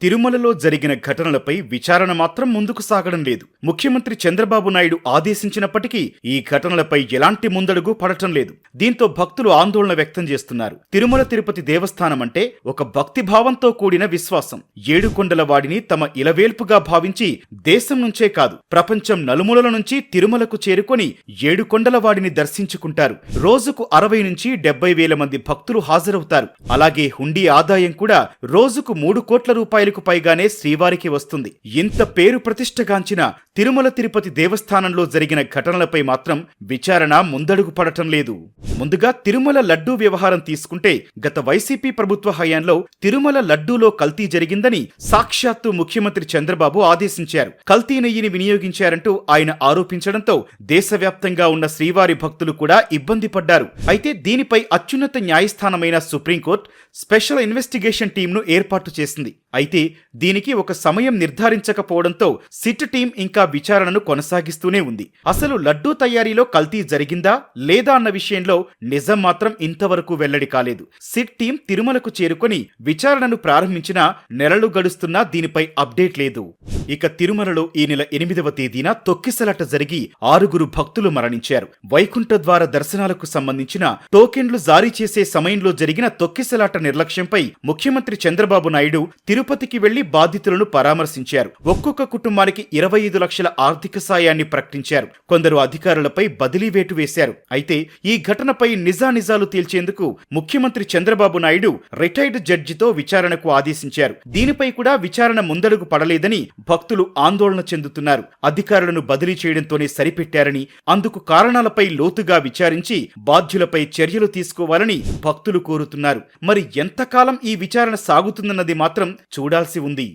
తిరుమలలో జరిగిన ఘటనలపై విచారణ మాత్రం ముందుకు సాగడం లేదు. ముఖ్యమంత్రి చంద్రబాబు నాయుడు ఆదేశించినప్పటికీ ఈ ఘటనలపై ఎలాంటి ముందడుగు పడటం లేదు. దీంతో భక్తులు ఆందోళన వ్యక్తం చేస్తున్నారు. తిరుమల తిరుపతి దేవస్థానం అంటే ఒక భక్తి భావంతో కూడిన విశ్వాసం. ఏడుకొండల వాడిని తమ ఇలవేల్పుగా భావించి దేశం నుంచే కాదు ప్రపంచం నలుమూలల నుంచి తిరుమలకు చేరుకొని ఏడుకొండల వాడిని దర్శించుకుంటారు. రోజుకు అరవై నుంచి డెబ్బై వేల మంది భక్తులు హాజరవుతారు. అలాగే హుండీ ఆదాయం కూడా రోజుకు మూడు కోట్ల రూపాయలు రూపాయలకు పైగానే శ్రీవారికి వస్తుంది. ఇంత పేరు ప్రతిష్టగాంచిన తిరుమల తిరుపతి దేవస్థానంలో జరిగిన ఘటనలపై మాత్రం విచారణ ముందడుగు పడటం లేదు. ముందుగా తిరుమల లడ్డూ వ్యవహారం తీసుకుంటే గత వైసీపీ ప్రభుత్వ హయాంలో తిరుమల లడ్డూలో కల్తీ జరిగిందని సాక్షాత్తు ముఖ్యమంత్రి చంద్రబాబు ఆదేశించారు. కల్తీ నెయ్యిని వినియోగించారంటూ ఆయన ఆరోపించడంతో దేశవ్యాప్తంగా ఉన్న శ్రీవారి భక్తులు కూడా ఇబ్బంది పడ్డారు. అయితే దీనిపై అత్యున్నత న్యాయస్థానమైన సుప్రీంకోర్టు స్పెషల్ ఇన్వెస్టిగేషన్ టీంను ఏర్పాటు చేసింది. అయితే దీనికి ఒక సమయం నిర్ధారించకపోవడంతో సిట్ టీం ఇంకా విచారణను కొనసాగిస్తూనే ఉంది. అసలు లడ్డూ తయారీలో కల్తీ జరిగిందా లేదా అన్న విషయంలో నిజం మాత్రం ఇంతవరకు వెల్లడి కాలేదు. సిట్ టీం తిరుమలకు చేరుకొని విచారణను ప్రారంభించినా నెలలు గడుస్తున్నా దీనిపై అప్డేట్ లేదు. ఇక తిరుమలలో ఈ నెల ఎనిమిదవ తేదీన తొక్కిసలాట జరిగి ఆరుగురు భక్తులు మరణించారు. వైకుంఠ ద్వార దర్శనాలకు సంబంధించిన టోకెన్లు జారీ చేసే సమయంలో జరిగిన తొక్కిసలాట నిర్లక్ష్యంపై ముఖ్యమంత్రి చంద్రబాబు నాయుడు ఇంటింటికి వెళ్ళి బాధితులను పరామర్శించారు. ఒక్కొక్క కుటుంబానికి ఇరవై ఐదు లక్షల ఆర్థిక సాయాన్ని ప్రకటించారు. కొందరు అధికారులపై బదిలీ వేటు వేశారు. అయితే ఈ ఘటనపై నిజానిజాలు తేల్చేందుకు ముఖ్యమంత్రి చంద్రబాబు నాయుడు రిటైర్డ్ జడ్జితో విచారణకు ఆదేశించారు. దీనిపై కూడా విచారణ ముందడుగు పడలేదని భక్తులు ఆందోళన చెందుతున్నారు. అధికారులను బదిలీ చేయడంతోనే సరిపెట్టారని అందుకు కారణాలపై లోతుగా విచారించి బాధ్యులపై చర్యలు తీసుకోవాలని భక్తులు కోరుతున్నారు. మరి ఎంతకాలం ఈ విచారణ సాగుతుందన్నది మాత్రం చూడాలి. చూడాల్సి ఉంది.